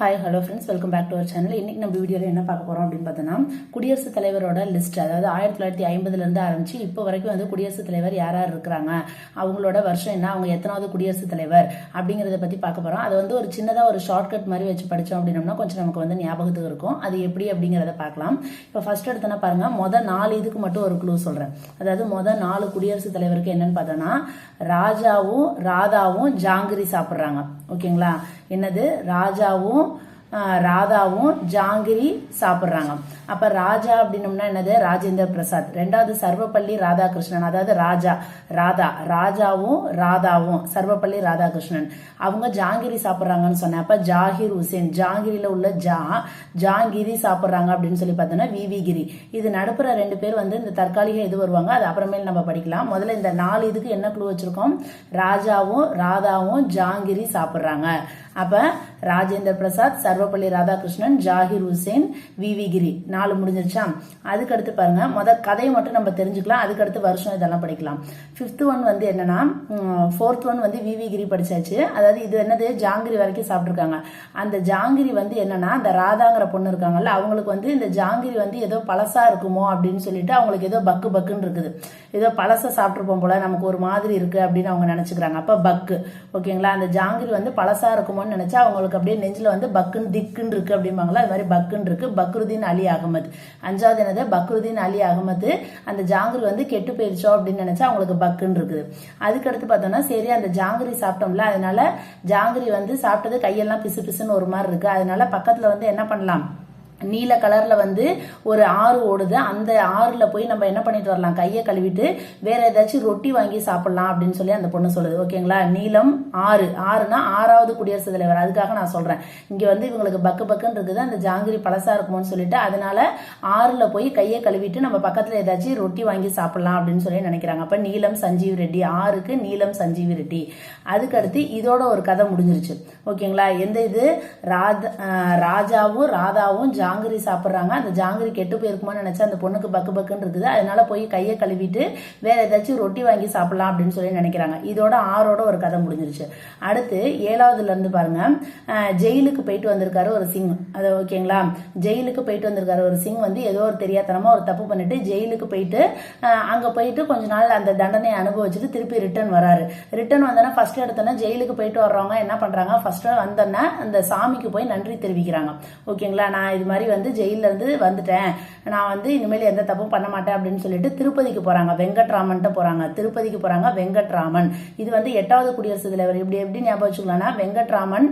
Hi hello friends welcome back to our channel இன்னைக்கு நம்ம வீடியோவில் என்ன பார்க்க போகிறோம் அப்படின்னு பார்த்தோன்னா குடியரசுத் தலைவரோட லிஸ்ட் அதாவது ஆயிரத்தி தொள்ளாயிரத்தி ஐம்பதுலேருந்து ஆரம்பிச்சு இப்போ வரைக்கும் வந்து குடியரசுத் தலைவர் யார் யார் இருக்கிறாங்க? அவங்களோட வருஷம் என்ன? அவங்க எத்தனாவது குடியரசுத் தலைவர்? அப்படிங்கிறத பற்றி பார்க்க போகிறோம் அது வந்து ஒரு சின்னதாக ஒரு ஷார்ட்கட் மாதிரி வச்சு படித்தோம் அப்படின்னோம்னா கொஞ்சம் நமக்கு வந்து ஞாபகத்துக்கு இருக்கும். அது எப்படி அப்படிங்கிறத பார்க்கலாம். இப்போ ஃபர்ஸ்ட் எடுத்தோன்னா பாருங்க மொதல் நாலு இதுக்கு மட்டும் ஒரு க்ளூ சொல்கிறேன் அதாவது மொதல் நாலு குடியரசுத் தலைவருக்கு என்னன்னு பார்த்தோன்னா ராஜாவும் ராதாவும் ஜாங்கிரி சாப்பிட்றாங்க. ஓகேங்களா? என்னது? ராஜாவும் ராதாவும் ஜாங்கிரி சாப்பிட்றாங்க. அப்ப ராஜா அப்படின்னம்னா என்னது? ராஜேந்திர பிரசாத். ரெண்டாவது சர்வப்பள்ளி ராதாகிருஷ்ணன். அதாவது ராஜா ராதா. ராஜாவும் ராதாவும் சர்வப்பள்ளி ராதாகிருஷ்ணன். அவங்க ஜாங்கிரி சாப்பிட்றாங்கன்னு சொன்னேன். அப்ப ஜாகிர் உசேன் ஜாங்கிரில உள்ள ஜா ஜாங்கிரி சாப்பிட்றாங்க அப்படின்னு சொல்லி பார்த்தோன்னா விவிகிரி இது நடுப்புற ரெண்டு பேர் வந்து இந்த தற்காலிக இது வருவாங்க? அது அப்புறமேல் நம்ம படிக்கலாம். முதல்ல இந்த நாலு இதுக்கு என்ன குழு வச்சிருக்கோம்? ராஜாவும் ராதாவும் ஜாங்கிரி சாப்பிட்றாங்க. அப்ப ராஜேந்திர பிரசாத் சர்வப்பள்ளி ராதாகிருஷ்ணன் ஜாகிர் ஹுசேன் விவி கிரி. நாலு முடிஞ்சிருச்சா? அதுக்கடுத்து பாருங்க முதல் கதையை மட்டும் நம்ம தெரிஞ்சுக்கலாம். அதுக்கடுத்து வருஷம் இதெல்லாம் படிக்கலாம். ஃபிஃப்த் ஒன் வந்து என்னன்னா ஃபோர்த் ஒன் வந்து விவி கிரி படிச்சாச்சு. அதாவது இது என்னது? ஜாங்கிரி வரைக்கும் சாப்பிட்ருக்காங்க அந்த ஜாங்கிரி வந்து என்னன்னா அந்த ராதாங்கிற பொண்ணு இருக்காங்கல்ல அவங்களுக்கு வந்து இந்த ஜாங்கிரி வந்து ஏதோ பழசா இருக்குமோ அப்படின்னு சொல்லிட்டு அவங்களுக்கு ஏதோ பக்கு பக்குன்னு இருக்குது. ஏதோ பழச சாப்பிட்ருப்போம் போல நமக்கு ஒரு மாதிரி இருக்கு அப்படின்னு அவங்க நினைச்சுக்கிறாங்க. அப்ப பக்கு. ஓகேங்களா? அந்த ஜாங்கிரி வந்து பழசா இருக்குமோன்னு நினைச்சா அவங்களுக்கு அப்படியே நெஞ்சில் வந்து பக்குன்னு திக்குன்னு இருக்கு அப்படிம்பாங்களா அது மாதிரி பக்குன்னு இருக்கு. பக்ருதீன் அலி அகமது. அஞ்சாவது என்னது? பக்ருதீன் அலி அகமது. அந்த ஜாங்கிரி வந்து கெட்டு போயிடுச்சோ அப்படின்னு நினைச்சா அவங்களுக்கு பக்குன்னு இருக்குது. அதுக்கடுத்து பார்த்தோம்னா சரி அந்த ஜாங்கிரி சாப்பிட்டோம்ல அதனால ஜாங்கிரி வந்து சாப்பிட்டது கையெல்லாம் பிசு பிசுன்னு ஒரு மாதிரி இருக்கு. அதனால பக்கத்துல வந்து என்ன பண்ணலாம்? நீல கலரில் வந்து ஒரு ஆறு ஓடுது. அந்த ஆறில் போய் நம்ம என்ன பண்ணிட்டு வரலாம்? கையை கழுவிட்டு வேற ஏதாச்சும் ரொட்டி வாங்கி சாப்பிடலாம் அப்படின்னு சொல்லி அந்த பொண்ணு சொல்லுது. ஓகேங்களா? நீலம் ஆறு. ஆறுனா ஆறாவது குடியரசுத் தலைவர். அதுக்காக நான் சொல்கிறேன் இங்கே வந்து இவங்களுக்கு பக்கு பக்குன்னு இருக்குது. அந்த ஜாங்கிரி பழசாக இருக்குமோன்னு சொல்லிட்டு அதனால ஆறில் போய் கையை கழுவிட்டு நம்ம பக்கத்தில் ஏதாச்சும் ரொட்டி வாங்கி சாப்பிடலாம் அப்படின்னு சொல்லி நினைக்கிறாங்க. அப்போ நீலம் சஞ்சீவ் ரெட்டி. ஆறுக்கு நீலம் சஞ்சீவ் ரெட்டி. அதுக்கடுத்து இதோட ஒரு கதை முடிஞ்சிருச்சு. ஓகேங்களா? எந்த இது? ராத ராஜாவும் ராதாவும் ஜாங்கிரி சாப்பிட்றாங்க. அந்த ஜாங்கிரி கெட்டு போயிருக்குமான்னு நினச்சா அந்த பொண்ணுக்கு பக்கு பக்குன்னு இருக்குது. அதனால போய் கையை கழுவிட்டு வேற ஏதாச்சும் ரொட்டி வாங்கி சாப்பிடலாம் அப்படின்னு சொல்லி நினைக்கிறாங்க. இதோட ஆறோட ஒரு கதை முடிஞ்சிருச்சு. அடுத்து ஏழாவதுல இருந்து பாருங்க. ஜெயிலுக்கு போயிட்டு வந்திருக்காரு ஒரு சிங். அது ஓகேங்களா? ஜெயிலுக்கு போயிட்டு வந்திருக்காரு ஒரு சிங் வந்து ஏதோ ஒரு தெரியாதனமா ஒரு தப்பு பண்ணிட்டு ஜெயிலுக்கு போயிட்டு அங்க போயிட்டு கொஞ்ச நாள் அந்த தண்டனையை அனுபவிச்சுட்டு திருப்பி ரிட்டர்ன் வராரு. ரிட்டர்ன் வந்தோன்னா ஃபர்ஸ்ட் எடுத்தோன்னா ஜெயிலுக்கு போயிட்டு வர்றவங்க என்ன பண்றாங்க? ஃபர்ஸ்ட் வந்தோன்னா அந்த சாமிக்கு போய் நன்றி தெரிவிக்கிறாங்க. ஓகேங்களா? நான் இது மாதிரி வந்து ஜெயில இருந்து வந்துட்டேன். நான் வந்து இனிமேல் எந்த தப்பும் பண்ண மாட்டேன் அப்படின்னு சொல்லிட்டு திருப்பதிக்கு போகிறாங்க வெங்கட்ராமன்ட்ட போகிறாங்க திருப்பதிக்கு போகிறாங்க வெங்கட்ராமன். இது வந்து எட்டாவது குடியரசுத் தலைவர். இப்படி எப்படி ஞாபகம் வச்சுக்கலாம்னா வெங்கட்ராமன்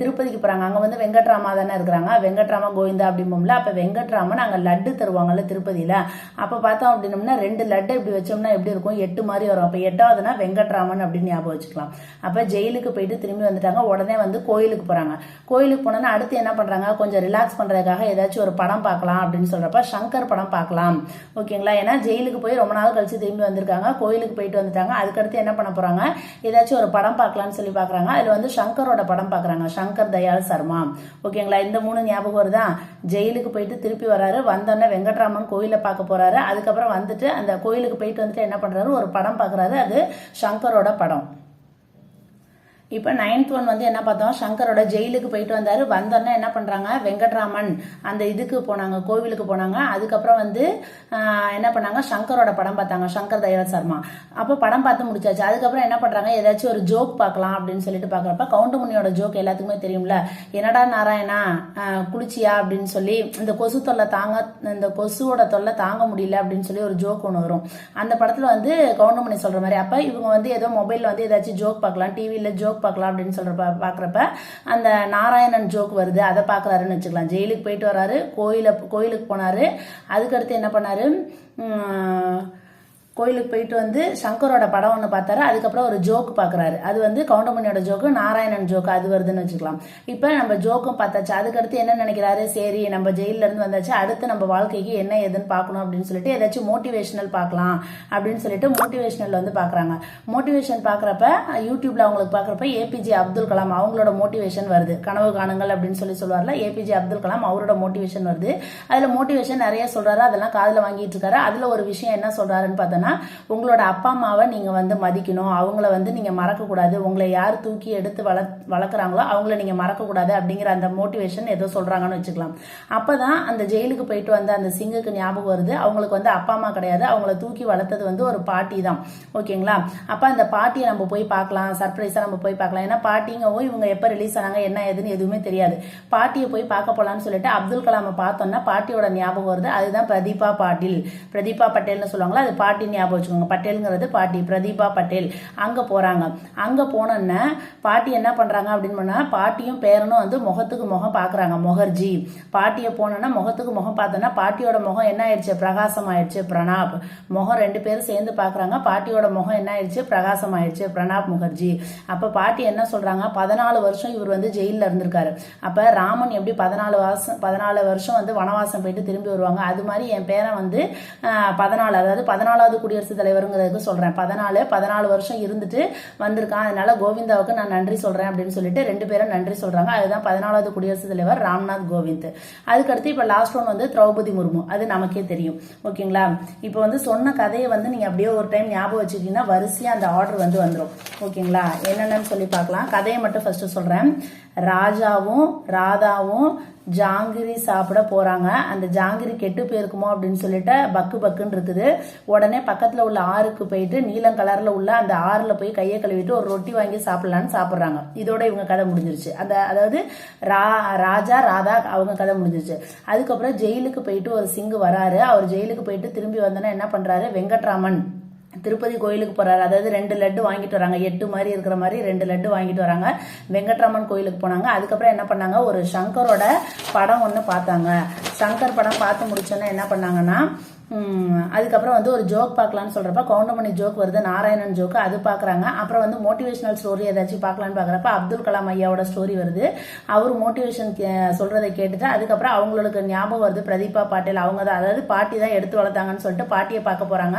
திருப்பதிக்கு போகிறாங்க அங்கே வந்து வெங்கட்ராமா தானே இருக்கிறாங்க. வெங்கட்ராம கோவிந்தா அப்படிம்போம்ல. அப்போ வெங்கட்ராமன் அங்கே லட்டு தருவாங்கல்ல திருப்பதியில். அப்போ பார்த்தோம் அப்படின்னம்னா ரெண்டு லட்டு இப்படி வச்சோம்னா எப்படி இருக்கும்? எட்டு மாதிரி வரும். அப்போ எட்டாவதுனா வெங்கட்ராமன் அப்படின்னு ஞாபகம் வச்சுக்கலாம். அப்போ ஜெயிலுக்கு போயிட்டு திரும்பி வந்துட்டாங்க. உடனே வந்து கோயிலுக்கு போகிறாங்க கோயிலுக்கு போனோன்னா அடுத்து என்ன பண்ணுறாங்க கொஞ்சம் ரிலாக்ஸ் பண்றதுக்காக ஏதாச்சும் ஒரு படம் பார்க்கலாம் அப்படின்னு சொல்கிறப்ப சங்கர் படம் பார்க்கலாம். ஓகேங்களா? ஏன்னா ஜெயிலுக்கு போய் ரொம்ப நாள் கழித்து திரும்பி வந்திருக்காங்க. கோயிலுக்கு போயிட்டு வந்துட்டாங்க. அதுக்கடுத்து என்ன பண்ண போகிறாங்க ஏதாச்சும் ஒரு படம் பார்க்கலாம்னு சொல்லி பார்க்குறாங்க அதில் வந்து சங்கரோட படம் பார்க்குறாங்க சங்கர் தயாள் சர்மா. ஓகேங்களா? இந்த மூணு ஞாபகம் வருதா? ஜெயிலுக்கு போயிட்டு திருப்பி வராரு. வந்தோடனே வெங்கட்ராமன் கோயிலை பார்க்க போகிறாரு அதுக்கப்புறம் வந்துட்டு அந்த கோயிலுக்கு போயிட்டு வந்துட்டு என்ன பண்ணுறாரு ஒரு படம் பார்க்குறாரு அது சங்கரோட படம். இப்போ நைன்த் ஒன் வந்து என்ன பார்த்தோம்? சங்கரோட ஜெயிலுக்கு போயிட்டு வந்தார். வந்தோடனே என்ன பண்ணுறாங்க வெங்கட்ராமன் அந்த இதுக்கு போனாங்க கோவிலுக்கு போனாங்க. அதுக்கப்புறம் வந்து என்ன பண்ணாங்க? சங்கரோட படம் பார்த்தாங்க சங்கர் தயாள் சர்மா. அப்போ படம் பார்த்து முடிச்சாச்சு. அதுக்கப்புறம் என்ன பண்ணுறாங்க ஏதாச்சும் ஒரு ஜோக் பார்க்கலாம் அப்படின்னு சொல்லிட்டு பார்க்குறப்ப கவுண்டமணியோட ஜோக் எல்லாத்துக்குமே தெரியும்ல. என்னடா நாராயணா குளிச்சியா அப்படின்னு சொல்லி இந்த கொசு தொல்லை தாங்க இந்த கொசுவோட தொல்லை தாங்க முடியல அப்படின்னு சொல்லி ஒரு ஜோக் ஒன்று வரும். அந்த படத்தில் வந்து கவுண்டமணி சொல்கிற மாதிரி அப்போ இவங்க வந்து ஏதோ மொபைலில் வந்து ஏதாச்சும் ஜோக் பார்க்கலாம். டிவியில் ஜோக் பார்க்கலாம் அப்படின்னு சொல்கிறப்ப பார்க்குறப்ப அந்த நாராயணன் ஜோக் வருது. அதை பார்க்குறாருன்னு வச்சுக்கலாம். ஜெயிலுக்கு போயிட்டு வராரு. கோயிலை கோயிலுக்கு போனார். அதுக்கடுத்து என்ன பண்ணார்? கோயிலுக்கு போயிட்டு வந்து சங்கரோட படம் ஒன்று பார்த்தாரு. அதுக்கப்புறம் ஒரு ஜோக் பார்க்குறாரு. அது வந்து கவுண்டமணியோட ஜோக்கு நாராயணன் ஜோக்கு அது வருதுன்னு வச்சுக்கலாம். இப்போ நம்ம ஜோக்கும் பார்த்தாச்சு. அதுக்கடுத்து என்ன நினைக்கிறாரு? சரி நம்ம ஜெயில்ல இருந்து வந்தாச்சு. அடுத்து நம்ம வாழ்க்கைக்கு என்ன ஏதுன்னு பார்க்கணும் அப்படின்னு சொல்லிட்டு ஏதாச்சும் மோட்டிவேஷனல் பார்க்கலாம் அப்படின்னு சொல்லிட்டு மோட்டிவேஷனல் வந்து பார்க்குறாங்க. மோட்டிவேஷன் பார்க்குறப்ப யூடியூப்ல அவங்களுக்கு பார்க்குறப்ப ஏபிஜே அப்துல் கலாம் அவங்களோட மோட்டிவேஷன் வருது. கனவு காணுங்கள் அப்படின்னு சொல்லி சொல்லுவார்ல ஏபிஜே அப்துல் கலாம் அவரோட மோட்டிவேஷன் வருது. அதில் மோட்டிவேஷன் நிறைய சொல்கிறாரு அதெல்லாம் காதில் வாங்கிட்டு இருக்காரு. அதில் ஒரு விஷயம் என்ன சொல்கிறாருன்னு பார்த்தோன்னா சொல்றாங்கன்னா உங்களோட அப்பா அம்மாவை நீங்க வந்து மதிக்கணும். அவங்கள வந்து நீங்க மறக்கக்கூடாது. உங்களை யார் தூக்கி எடுத்து வள வளர்க்குறாங்களோ அவங்கள நீங்க மறக்கக்கூடாது அப்படிங்கிற அந்த மோட்டிவேஷன் ஏதோ சொல்றாங்கன்னு வச்சுக்கலாம். அப்பதான் அந்த ஜெயிலுக்கு போயிட்டு வந்த அந்த சிங்குக்கு ஞாபகம் வருது. அவங்களுக்கு வந்து அப்பா அம்மா கிடையாது. அவங்கள தூக்கி வளர்த்தது வந்து ஒரு பாட்டி தான். ஓகேங்களா? அப்ப அந்த பாட்டியை நம்ம போய் பார்க்கலாம். சர்ப்ரைஸா நம்ம போய் பார்க்கலாம். ஏன்னா பாட்டிங்கவும் இவங்க எப்ப ரிலீஸ் ஆனாங்க என்ன ஏதுன்னு எதுவுமே தெரியாது. பாட்டியை போய் பார்க்க போலாம்னு சொல்லிட்டு அப்துல் கலாமை பார்த்தோம்னா பாட்டியோட ஞாபகம் வருது. அதுதான் பிரதீபா பாட்டில். பிரதீபா பட்டேல்னு சொல்லுவாங்களா அது பாட்டி ஞாபகம் வச்சுக்கோங்க. பட்டேலுங்கிறது பாட்டி பிரதீபா பட்டேல். அங்கே போகிறாங்க அங்கே போனோன்னே பாட்டி என்ன பண்ணுறாங்க அப்படின்னு சொன்னால் பாட்டியும் பேரனும் வந்து முகத்துக்கு முகம் பார்க்குறாங்க முகர்ஜி. பாட்டியை போனோன்னா முகத்துக்கு முகம் பார்த்தோன்னா பாட்டியோட முகம் என்ன ஆயிடுச்சு? பிரகாசம் ஆயிடுச்சு பிரணாப். முகம் ரெண்டு பேரும் சேர்ந்து பார்க்குறாங்க பாட்டியோட முகம் என்ன ஆயிடுச்சு? பிரகாசம் ஆயிடுச்சு பிரணாப் முகர்ஜி. அப்போ பாட்டி என்ன சொல்கிறாங்க பதினாலு வருஷம் இவர் வந்து ஜெயிலில் இருந்திருக்காரு. அப்போ ராமன் எப்படி பதினாலு வருஷம் பதினாலு வருஷம் வந்து வனவாசம் போயிட்டு திரும்பி வருவாங்க? அது மாதிரி என் பேரன் வந்து பதினாலு அதாவது பதினாலாவது குடியரசுத் தலைவருங்கிறதுக்கு சொல்றேன். பதினாலு பதினாலு வருஷம் இருந்துட்டு வந்திருக்கான். அதனால கோவிந்தாவுக்கு நான் நன்றி சொல்றேன் அப்படின்னு சொல்லிட்டு ரெண்டு பேரும் நன்றி சொல்றாங்க. அதுதான் பதினாலாவது குடியரசுத் தலைவர் ராம்நாத் கோவிந்த். அதுக்கடுத்து இப்ப லாஸ்ட் ஒன் வந்து திரௌபதி முர்மு. அது நமக்கே தெரியும். ஓகேங்களா? இப்போ வந்து சொன்ன கதையை வந்து நீங்க அப்படியே ஒரு டைம் ஞாபகம் வச்சுக்கிட்டீங்கன்னா வரிசையா அந்த ஆர்டர் வந்து வந்துடும் ஓகேங்களா? என்னென்னு சொல்லி பார்க்கலாம். கதையை மட்டும் ஃபர்ஸ்ட் சொல்றேன். ராஜாவும் ராதாவும் ஜாங்கிரி சாப்பிட போகிறாங்க அந்த ஜாங்கிரி கெட்டு போயிருக்குமோ அப்படின்னு சொல்லிட்டு பக்கு பக்குன்னு இருக்குது. உடனே பக்கத்தில் உள்ள ஆறுக்கு போயிட்டு நீலம் கலரில் உள்ள அந்த ஆறில் போய் கையை கழுவிட்டு ஒரு ரொட்டி வாங்கி சாப்பிட்லான்னு சாப்பிட்றாங்க. இதோட இவங்க கதை முடிஞ்சிருச்சு. அந்த அதாவது ரா ராஜா ராதா அவங்க கதை முடிஞ்சிருச்சு. அதுக்கப்புறம் ஜெயிலுக்கு போயிட்டு ஒரு சிங்கு வராரு. அவர் ஜெயிலுக்கு போயிட்டு திரும்பி வந்தோன்னா என்ன பண்ணுறாரு வெங்கட்ராமன் திருப்பதி கோயிலுக்கு போறாரு. அதாவது ரெண்டு லட்டு வாங்கிட்டு வராங்க. எட்டு மாதிரி இருக்கிற மாதிரி ரெண்டு லட்டு வாங்கிட்டு வராங்க. வெங்கட்ராமன் கோயிலுக்கு போனாங்க. அதுக்கப்புறம் என்ன பண்ணாங்க? ஒரு சங்கரோட படம் ஒன்று பார்த்தாங்க. சங்கர் படம் பார்த்து முடிச்சோன்னே என்ன பண்ணாங்கன்னா அதுக்கப்புறம் வந்து ஒரு ஜோக் பார்க்கலான்னு சொல்கிறப்ப கவுண்டமணி ஜோக் வருது நாராயணன் ஜோக் அது பார்க்குறாங்க. அப்புறம் வந்து மோட்டிவேஷனல் ஸ்டோரி ஏதாச்சும் பார்க்கலான்னு பார்க்குறப்ப அப்துல் கலாம் ஐயாவோட ஸ்டோரி வருது. அவர் மோட்டிவேஷன் சொல்றதை கேட்டுட்டு அதுக்கப்புறம் அவங்களுக்கு ஞாபகம் வருது பிரதீபா பாட்டில் அவங்க தான் அதாவது பாட்டி தான் எடுத்து வளர்த்தாங்கன்னு சொல்லிட்டு பாட்டியை பார்க்க போகிறாங்க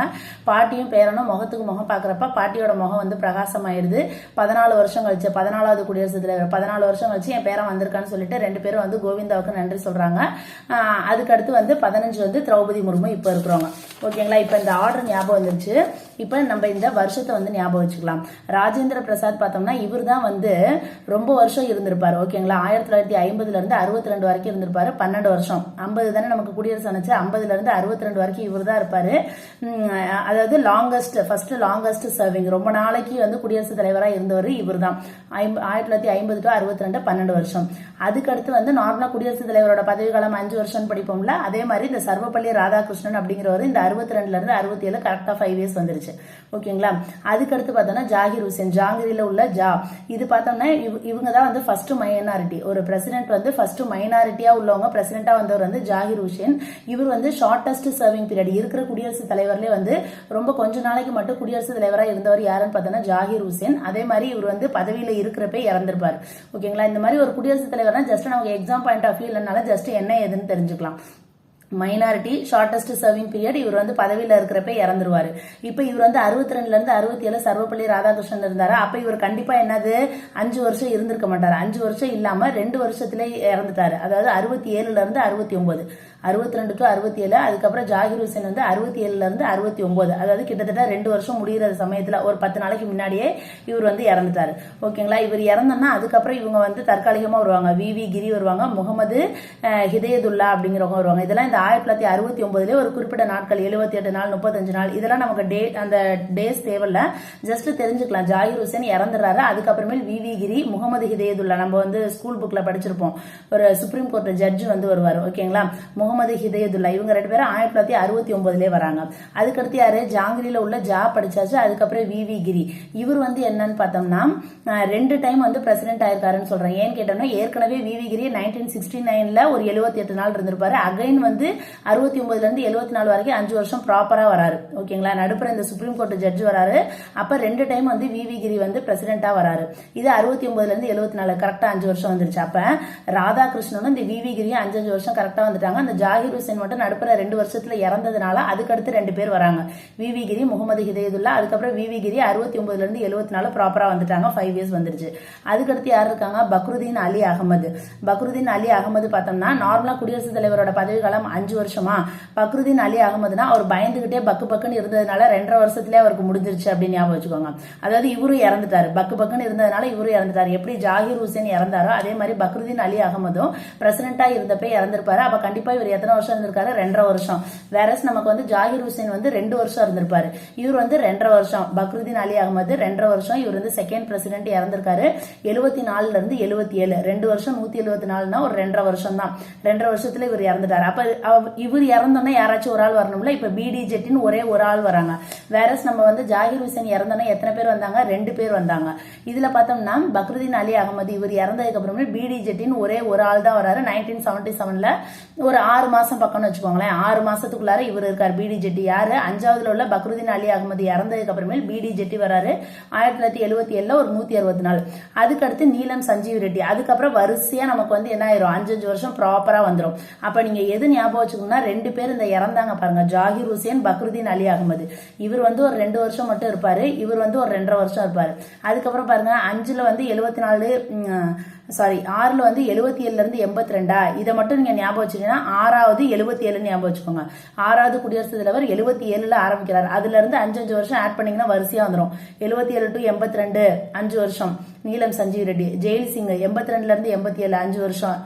பாட்டியும் பேரனும் முகத்துக்கு முகம் பார்க்குறப்ப பாட்டியோட முகம் வந்து பிரகாசமாயிடுது. பதினாலு வருஷம் கழிச்சு பதினாலாவது குடியரசு தலைவர் பதினாலு வருஷம் கழிச்சு என் பேரன் வந்திருக்கான்னு சொல்லிட்டு ரெண்டு பேரும் வந்து கோவிந்தாவுக்கு நன்றி சொல்கிறாங்க அதுக்கடுத்து வந்து பதினஞ்சு வந்து திரௌபதி முர்மு இப்போ இருக்கிறவங்க ஓகேங்களா? இப்போ இந்த ஆர்டர் ஞாபகம் வந்துருச்சு. இப்போ நம்ம இந்த வருஷத்தை வந்து ஞாபகம் வச்சுக்கலாம். ராஜேந்திர பிரசாத் பார்த்தோம்னா இவர் தான் வந்து ரொம்ப வருஷம் இருந்திருப்பார். ஓகேங்களா? ஆயிரத்தி தொள்ளாயிரத்தி ஐம்பதுல இருந்து அறுபத்தி ரெண்டு வரைக்கும் இருந்திருப்பார். பன்னெண்டு வருஷம். ஐம்பது தானே நமக்கு குடியரசு அணைச்சு ஐம்பதுல இருந்து அறுபத்தி ரெண்டு வரைக்கும் இவர் தான் இருப்பார் அதாவது லாங்கஸ்ட் ஃபர்ஸ்ட் லாங்கஸ்ட் சர்விங் ரொம்ப நாளைக்கு வந்து குடியரசுத் தலைவராக இருந்தவர் இவர் தான் ஆயிரத்தி தொள்ளாயிரத்தி ஐம்பது டு அறுபத்தி ரெண்டு பன்னெண்டு வருஷம். அதுக்கடுத்து வந்து நார்மலாக குடியரசுத் தலைவரோட பதவி காலம் அஞ்சு வருஷம் படிப்போம்ல? அதே மாதிரி இந்த சர்வப்பள்ளி ராதாகிருஷ்ணன் அப்படிங்கிறவர் இந்த அறுபத்தி ரெண்டுல இருந்து அறுபத்தி ஏழு கரெக்டா ஃபைவ் இயர்ஸ் வந்துருச்சு ஓகேங்களா அதுக்கடுத்து பார்த்தோம்னா ஜாகிர் ஹுசேன் ஜாங்கிரில உள்ள ஜா. இது பார்த்தோம்னா இவங்க தான் வந்து ஃபர்ஸ்ட் மைனாரிட்டி ஒரு பிரசிடென்ட் வந்து ஃபர்ஸ்ட் மைனாரிட்டியா உள்ளவங்க பிரசிடென்டா வந்தவர் வந்து ஜாகிர் ஹுசேன். இவர் வந்து ஷார்டஸ்ட் சர்விங் பீரியட் இருக்கிற குடியரசுத் தலைவர்லேயே வந்து ரொம்ப கொஞ்ச நாளைக்கு மட்டும் குடியரசுத் தலைவரா இருந்தவர் யாருன்னு பார்த்தோம்னா ஜாகிர் ஹுசேன். அதே மாதிரி இவர் வந்து பதவியில் இருக்கிறப்ப இறந்திருப்பாரு. ஓகேங்களா இந்த மாதிரி ஒரு குடியரசுத் தலைவர்னா ஜஸ்ட் நமக்கு எக்ஸாம் பாயிண்ட் ஆஃப் வியூ இல்லைனால ஜஸ்ட் என்ன ஏதுன்னு தெரிஞ்சுக்கலாம். மைனாரிட்டி ஷார்டஸ்ட் சர்விங் பீரியட் இவர் வந்து பதவியில் இருக்கிறப்ப இறந்துருவார். இப்போ இவர் வந்து அறுபத்தி ரெண்டுலேருந்து அறுபத்தி ஏழு சர்வப்பள்ளி ராதாகிருஷ்ணன் இருந்தார். அப்போ இவர் கண்டிப்பாக என்னது? அஞ்சு வருஷம் இருந்திருக்க மாட்டார். அஞ்சு வருஷம் இல்லாமல் ரெண்டு வருஷத்துல இறந்துட்டாரு. அதாவது அறுபத்தி ஏழுலேருந்து அறுபத்தி ஒன்பது. அறுபத்தி ரெண்டு டு அறுபத்தி ஏழு அதுக்கப்புறம் ஜாகிர் ஹுசேன் வந்து அறுபத்தி ஏழுல இருந்து அறுபத்தி ஒன்பது அதாவது கிட்டத்தட்ட ரெண்டு வருஷம் முடிகிற சமயத்தில் ஒரு பத்து நாளைக்கு முன்னாடியே இவர் வந்து இறந்துட்டாரு. ஓகேங்களா? இவர் இறந்தோன்னா அதுக்கப்புறம் இவங்க வந்து தற்காலிகமாக வருவாங்க. வி. வி. கிரி வருவாங்க முகமது ஹிதயதுல்லா அப்படிங்கிறவங்க வருவாங்க. இதெல்லாம் இந்த ஆயிரத்தி தொள்ளாயிரத்தி அறுபத்தி ஒன்பதுலேயே ஒரு குறிப்பிட்ட நாட்கள் எழுபத்தி எட்டு நாள் முப்பத்தஞ்சு நாள் இதெல்லாம் நமக்கு டே அந்த டேஸ் தேவையில்ல. ஜஸ்ட் தெரிஞ்சுக்கலாம். ஜாகிர் ஹுசேன் இறந்துடுறாரு. அதுக்கப்புறமேல் வி. வி. கிரி முகமது ஹிதயதுல்லா. நம்ம வந்து ஸ்கூல் புக்கில் படிச்சிருப்போம். ஒரு சுப்ரீம் கோர்ட் ஜட்ஜ் வந்து வருவார். ஓகேங்களா? முகமது ஹிதயதுல்லா இவங்க ரெண்டு பேரும் ஆயிரத்தி தொள்ளாயிரத்தி அறுபத்தி ஒன்பதுலேயே வராங்க. அதுக்கடுத்து யாரு? ஜாங்கிரியில் உள்ள ஜா படிச்சாச்சு. அதுக்கப்புறம் வி வி கிரி. இவர் வந்து என்னன்னு பார்த்தோம்னா ரெண்டு டைம் வந்து பிரசிடென்ட் ஆயிருக்காருன்னு சொல்கிறேன் ஏன்னு கேட்டோம்னா ஏற்கனவே V V Giri nineteen sixty நைனில் ஒரு எழுபத்தி எட்டு நாள் இருந்திருப்பாரு. அகைன் வந்து அறுபத்தி ஒன்பதுலேருந்து எழுபத்தி நாலு வரைக்கும் அஞ்சு வருஷம் ப்ராப்பராக வராரு. ஓகேங்களா? நடுப்புற இந்த சுப்ரீம் கோர்ட் ஜட்ஜ் வராரு. அப்போ ரெண்டு டைம் வந்து வி வி கிரி வந்து பிரசிடென்ட்டாக வராரு. இது அறுபத்தி ஒன்பதுலேருந்து எழுபத்தி நாலு. கரெக்டாக அஞ்சு வருஷம் வந்துருச்சு. அப்போ ராதாகிருஷ்ணனும் இந்த வி வி கிரியும் அஞ்சு அஞ்சு வருஷம் கரெக்டாக வந்துட்டாங்க. அந்த ஜாகிர் ஹுசேன் மட்டும் நடுப்புற ரெண்டு வருஷத்துல இறந்ததுனால அதுக்கடுத்து ரெண்டு பேர் வராங்க. வி. கிரி முகமது ஹிதயதுல்லா அதுக்கப்புறம் விவிகிரி கிரி அறுபத்தி ஒன்பதுல இருந்து எழுபத்தி நாலு ப்ராப்பரா வந்துட்டாங்க. ஃபைவ் இயர்ஸ் வந்துருச்சு. அதுக்கடுத்து யார் இருக்காங்க? பக்ருதீன் அலி அகமது. பக்ருதீன் அலி அகமது பார்த்தோம்னா நார்மலா குடியரசுத் தலைவரோட பதவி காலம் அஞ்சு வருஷமா. பக்ருதீன் அலி அகமதுனா அவர் பயந்துகிட்டே பக்கு பக்குன்னு இருந்ததுனால ரெண்டரை வருஷத்துலேயே அவருக்கு முடிஞ்சிருச்சு அப்படின்னு ஞாபகம் வச்சுக்கோங்க. அதாவது இவரும் இறந்துட்டாரு. பக்கு பக்குன்னு இருந்ததுனால இவரும் இறந்துட்டாரு. எப்படி ஜாகிர் ஹுசேன் இறந்தாரோ அதே மாதிரி பக்ருதீன் அலி அகமதும் பிரசிடண்டா இருந்தப்ப இறந்திருப்பாரு. அப்ப கண்டிப்பா இவர் எத்தனை வருஷம் இருந்திருக்காரு? ரெண்டரை வருஷம். வேறஸ் நமக்கு வந்து ஜாகிர் ஹுசேன் வந்து ரெண்டு வருஷம் இருந்திருப்பாரு. இவர் வந்து ரெண்டரை வருஷம். பக்ருதீன் அலி அகமது ரெண்டரை வருஷம். இவர் வந்து செகண்ட் பிரசிடென்ட் இறந்திருக்காரு. எழுபத்தி நாலுல இருந்து எழுபத்தி ஏழு ரெண்டு வருஷம் நூத்தி எழுபத்தி நாலுனா ஒரு ரெண்டரை வருஷம் தான் ரெண்டரை வருஷத்துல இவர் இறந்துட்டாரு. அப்ப அவ- இவர் இறந்தோன்னே யாராச்சும் ஒரு ஆள் வரணும்ல? இப்ப பிடி ஜெட்டின்னு ஒரே ஒரு ஆள் வராங்க. வேறஸ் நம்ம வந்து ஜாகிர் ஹுசேன் இறந்தோன்னே எத்தனை பேர் வந்தாங்க? ரெண்டு பேர் வந்தாங்க. இதுல பார்த்தோம்னா பக்ருதீன் அலி அகமது இவர் இறந்ததுக்கு அப்புறமே பிடி ஜெட்டின்னு ஒரே ஒரு ஆள் தான் வராரு. நைன்டீன் செவன்டி செவன்ல ஒரு ஆறு மாசம் பக்கம்னு வச்சுக்கோங்களேன். ஆறு மாசத்துக்குள்ளார இவர் இருக்கார். பிடி ஜெட்டி யாரு? அஞ்சாவதுல உள்ள பக்ருதீன் அலி அகமது இறந்ததுக்கு அப்புறமேல் பிடி ஜெட்டி வராரு. ஆயிரத்தி தொள்ளாயிரத்தி எழுபத்தி ஏழுல ஒரு நூத்தி அறுபத்தி நாலு. அதுக்கடுத்து நீலம் சஞ்சீவ் ரெட்டி. அதுக்கப்புறம் வரிசையா நமக்கு வந்து என்ன ஆயிரும்? அஞ்சஞ்சு வருஷம் ப்ராப்பரா வந்துடும் அப்ப நீங்க எது ஞாபகம் வச்சுக்கணும்னா ரெண்டு பேர் இந்த இறந்தாங்க பாருங்க. ஜாகிர் ஹுசேன் பக்ருதீன் அலி அகமது. இவர் வந்து ஒரு ரெண்டு வருஷம் மட்டும் இருப்பாரு. இவர் வந்து ஒரு ரெண்டரை வருஷம் இருப்பாரு. அதுக்கப்புறம் பாருங்க அஞ்சுல வந்து எழுபத்தி நாலு சாரி ஆறில் வந்து எழுபத்தி ஏழுலேருந்து எண்பத்தி ரெண்டா இதை மட்டும் நீங்கள் ஞாபகம் வச்சுட்டீங்கன்னா ஆறாவது எழுபத்தி ஏழு ஞாபகம் வச்சுக்கோங்க. ஆறாவது குடியரசுத் தலைவர் எழுபத்தி ஏழில் ஆரம்பிக்கிறார். அதுலேருந்து அஞ்சு அஞ்சு வருஷம் ஆட் பண்ணிங்கன்னா வரிசையாக வந்துடும் எழுபத்தி ஏழு டு எண்பத்தி ரெண்டு அஞ்சு வருஷம். நீலம் சஞ்சீவ் ரெட்டி ஜெயில் சிங் எண்பத்தி ரெண்டுலேருந்து எண்பத்தி ஏழு அஞ்சு வருஷம்.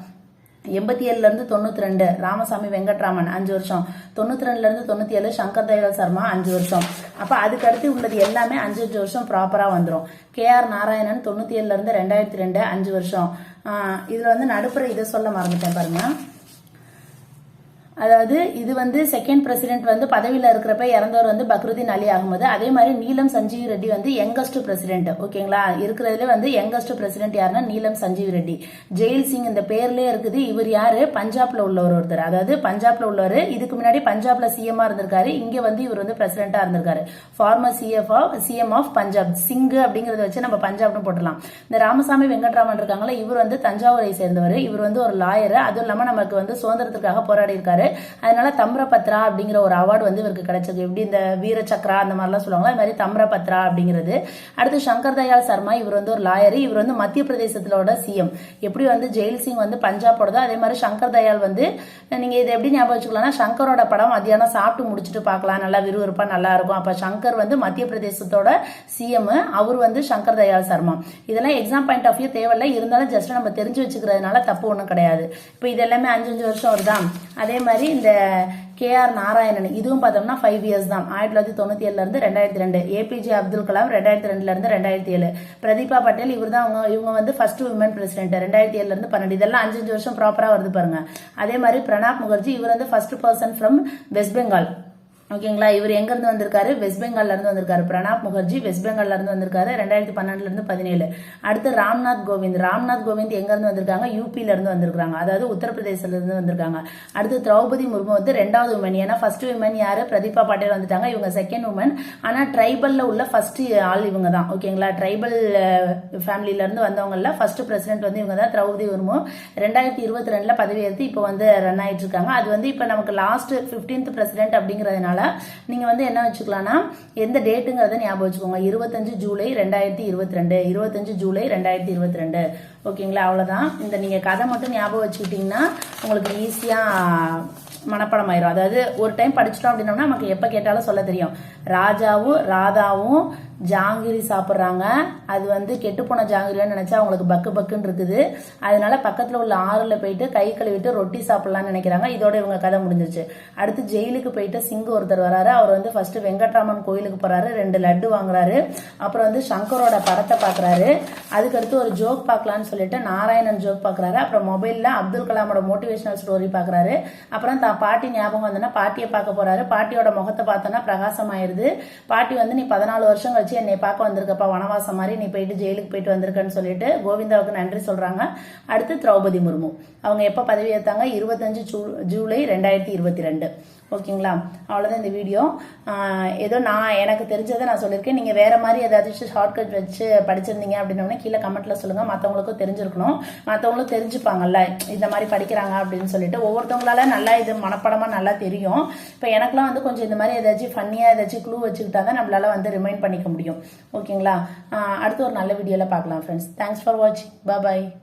எண்பத்தி ஏழுலேருந்து தொண்ணூற்றி ரெண்டு. ராமசாமி வெங்கட்ராமன் அஞ்சு வருஷம். தொண்ணூற்றி ரெண்டுலேருந்து தொண்ணூற்றி ஏழு சங்கர் தயவ சர்மா அஞ்சு வருஷம். அப்போ அதுக்கடுத்து உள்ளது எல்லாமே அஞ்சு அஞ்சு வருஷம் ப்ராப்பராக வந்துடும் கேஆர் நாராயணன் தொண்ணூற்றி ஏழுலேருந்து ரெண்டாயிரத்தி ரெண்டு அஞ்சு வருஷம். இதில் வந்து நடுப்புற இதை சொல்ல மறந்துட்டேன் பாருங்க. அதாவது இது வந்து செகண்ட் பிரசிடென்ட் வந்து பதவியில் இருக்கிறப்ப இறந்தவர் வந்து பக்ருதீன் அலி அகமது. அதே மாதிரி நீலம் சஞ்சீவ் ரெட்டி வந்து யங்கஸ்ட் பிரசிடென்ட் ஓகேங்களா இருக்கிறதுல வந்து யங்கஸ்ட் பிரசிடென்ட் யாருன்னா நீலம் சஞ்சீவ் ரெட்டி. ஜெயில் சிங் இந்த பேர்லயே இருக்குது. இவர் யாரு? பஞ்சாப்ல உள்ளவர் ஒருத்தர். அதாவது பஞ்சாப்ல உள்ளவர். இதுக்கு முன்னாடி பஞ்சாப்ல சிஎம்மா இருந்திருக்காரு. இங்க வந்து இவர் வந்து பிரசிடென்டா இருந்திருக்காரு. Former CJ of CM of Punjab. Singh அப்படிங்கறத வச்சு நம்ம பஞ்சாப்னு போட்டலாம் இந்த ராமசாமி வெங்கட்ராமன் இருக்காங்களா இவர் வந்து தஞ்சாவூரை சேர்ந்தவர். இவர் வந்து ஒரு லாயர் அதுவும் இல்லாம நமக்கு வந்து சுதந்திரத்துக்காக போராடி இருக்காரு அதனால தம்ரபத்ரா அப்படிங்கிற ஒரு அவார்டு வந்து இவருக்கு கிடைச்சிருக்கு எப்படி இந்த வீர சக்ரா அந்த மாதிரிலாம் சொல்லுவாங்க அது மாதிரி தம்ரபத்ரா அப்படிங்கிறது. அடுத்து சங்கர் தயாள் சர்மா இவர் வந்து ஒரு லாயர் இவர் வந்து மத்திய பிரதேசத்திலோட சிஎம் எப்படி வந்து ஜெயில் சிங் வந்து பஞ்சாபோடதோ அதே மாதிரி சங்கர் தயாள் வந்து நீங்க இதை எப்படி ஞாபகம் வச்சுக்கலாம்னா சங்கரோட படம் மத்தியானம் சாப்பிட்டு முடிச்சுட்டு பார்க்கலாம். நல்லா விறுவிறுப்பா நல்லா இருக்கும். அப்ப சங்கர் வந்து மத்திய பிரதேசத்தோட சிஎம் அவர் வந்து சங்கர் தயாள் சர்மா. இதெல்லாம் எக்ஸாம் பாயிண்ட் ஆஃப் வியூ தேவையில்லை. இருந்தாலும் ஜஸ்ட் நம்ம தெரிஞ்சு வச்சுக்கிறதுனால தப்பு ஒன்றும் கிடையாது. இப்போ இது எல்லாமே அஞ்சு அஞ்சு வருஷம் வருதா? அதே மாதிரி மாதிரி இந்த கேஆர் நாராயணன் இதுவும் பார்த்தோம்னா ஃபைவ் இயர்ஸ் தான். ஆயிரத்தி தொள்ளாயிரத்தி தொண்ணூத்தி ஏழுல இருந்து ரெண்டாயிரத்தி ரெண்டு. ஏபிஜே அப்துல் கலாம் ரெண்டாயிரத்தி ரெண்டுல இருந்து ரெண்டாயிரத்தி ஏழு. பிரதீபா பட்டேல் இவர் தான் அவங்க இவங்க வந்து ஃபர்ஸ்ட் உமன் பிரசிடென்ட் ரெண்டாயிரத்தி ஏழுல இருந்து பன்னெண்டு. இதெல்லாம் அஞ்சு அஞ்சு வருஷம் ப்ராப்பரா வருது பாருங்க. அதே மாதிரி பிரணாப் முகர்ஜி இவர் வந்து first person from West Bengal ஓகேங்களா? இவர் எங்கேருந்து வந்திருக்காரு? வெஸ்ட் பெங்கால்லேருந்து வந்திருக்காரு. பிரணாப் முகர்ஜி வெஸ்ட் பெங்கால்லேருந்து வந்திருக்காரு. ரெண்டாயிரத்தி பன்னெண்டுலேருந்து பதினேழு. அடுத்து ராம்நாத் கோவிந்த். ராம்நாத் கோவிந்த் எங்கேருந்து வந்திருக்காங்க? யூபியிலேருந்து வந்திருக்காங்க அதாவது உத்தரப்பிரதேசிலேருந்து வந்திருக்காங்க. அடுத்து திரௌபதி முர்மு வந்து ரெண்டாவது உமன் ஏன்னா ஃபர்ஸ்ட் உமன் யார்? பிரதீபா பாட்டேல் வந்துட்டாங்க. இவங்க செகண்ட் உமன் ஆனால் ட்ரைபலில் உள்ள ஃபர்ஸ்ட் ஆள் இவங்க தான் ஓகேங்களா ட்ரைபல் ஃபேமிலியிலேருந்து வந்தவங்கல ஃபர்ஸ்ட் பிரசிடென்ட் வந்து இவங்க தான் திரௌபதி முர்மு. ரெண்டாயிரத்தி இருபத்தி ரெண்டில் பதவியேற்று இப்போ வந்து ரன் ஆகிட்டு இருக்காங்க. அது வந்து இப்போ நமக்கு லாஸ்ட் 15th பிரசிடென்ட் அப்படிங்கிறதுனால நீங்க வந்து என்ன வச்சுக்கலாம்னா எந்த டேட்டுங்கிறத ஞாபகம் வச்சுக்கோங்க. இருபத்தஞ்சு ஜூலை ரெண்டாயிரத்தி இருபத்தி ரெண்டு இருபத்தஞ்சு ஜூலை ரெண்டாயிரத்தி இருபத்தி ரெண்டு ஓகேங்களா? அவ்வளவுதான். இந்த நீங்க கதை மட்டும் ஞாபகம் வச்சுக்கிட்டீங்கன்னா உங்களுக்கு ஈஸியா மனப்பாடம் ஆயிரும் அதாவது ஒரு டைம் படிச்சிட்டோம் அப்படின்னோம்னா நமக்கு எப்ப கேட்டாலும் சொல்ல தெரியும். ராஜாவும் ராதாவும் ஜாங்கிரி சாப்பிட்றாங்க. அது வந்து கெட்டுப்போன ஜாங்கிரின்னு நினைச்சா அவங்களுக்கு பக்கு பக்குன்னு இருக்குது. அதனால பக்கத்துல உள்ள ஆறுல போயிட்டு கை கழுவிட்டு ரொட்டி சாப்பிடலாம்னு நினைக்கிறாங்க. இதோட இவங்க கதை முடிஞ்சிருச்சு. அடுத்து ஜெயிலுக்கு போயிட்டு சிங்கு ஒருத்தர் வராரு. அவர் வந்து ஃபர்ஸ்ட் வெங்கட்ராமன் கோயிலுக்கு போறாரு. ரெண்டு லட்டு வாங்குறாரு. அப்புறம் வந்து சங்கரோட படத்தை பாக்குறாரு. அதுக்கடுத்து ஒரு ஜோக் பார்க்கலாம்னு சொல்லிட்டு நாராயணன் ஜோக் பாக்குறாரு. அப்புறம் மொபைல்ல அப்துல் கலாமோட மோட்டிவேஷனல் ஸ்டோரி பாக்குறாரு. அப்புறம் தான் பாட்டி ஞாபகம் வந்தோன்னா பாட்டியை பார்க்க போறாரு. பாட்டியோட முகத்தை பார்த்தோன்னா பிரகாசம் ஆயிருது பாட்டி வந்து நீ பதினாலு வருஷம் வச்சு என்னை பார்க்க வந்திருக்கப்பா வனவாசம் மாதிரி நீ போயிட்டு ஜெயிலுக்கு போயிட்டு வந்திருக்கன்னு சொல்லிட்டு கோவிந்தாவுக்கு நன்றி சொல்றாங்க. அடுத்து திரௌபதி முர்மு. அவங்க எப்போ பதவி ஏற்றாங்க இருபத்தஞ்சு ஜூ- ஜூலை ரெண்டாயிரத்தி இருபத்தி ரெண்டு. ஓகேங்களா? அவ்வளோதான் இந்த வீடியோ. ஏதோ நான் எனக்கு தெரிஞ்சதை நான் சொல்லியிருக்கேன். நீங்கள் வேறு மாதிரி ஏதாச்சும் ஷார்ட்கட் வச்சு படிச்சிருந்தீங்க அப்படின்னோடனே கீழே கமெண்ட்டில் சொல்லுங்கள் மற்றவங்களுக்கும் தெரிஞ்சிருக்கணும். மற்றவங்களும் தெரிஞ்சுப்பாங்கல்ல. இந்த மாதிரி படிக்கிறாங்க அப்படின்னு சொல்லிட்டு. ஒவ்வொருத்தவங்களால நல்லா இது மனப்படமாக நல்லா தெரியும். இப்போ எனக்குலாம் வந்து கொஞ்சம் இந்த மாதிரி ஏதாச்சும் ஃபன்னியாக ஏதாச்சும் க்ளூ வச்சுக்கிட்டா தான் நம்மளால வந்து ரிமைண்ட் பண்ணிக்க முடியும். ஓகேங்களா? அடுத்து ஒரு நல்ல வீடியோவில் பார்க்கலாம் ஃப்ரெண்ட்ஸ் தேங்க்ஸ் ஃபார் வாட்சிங் பாய்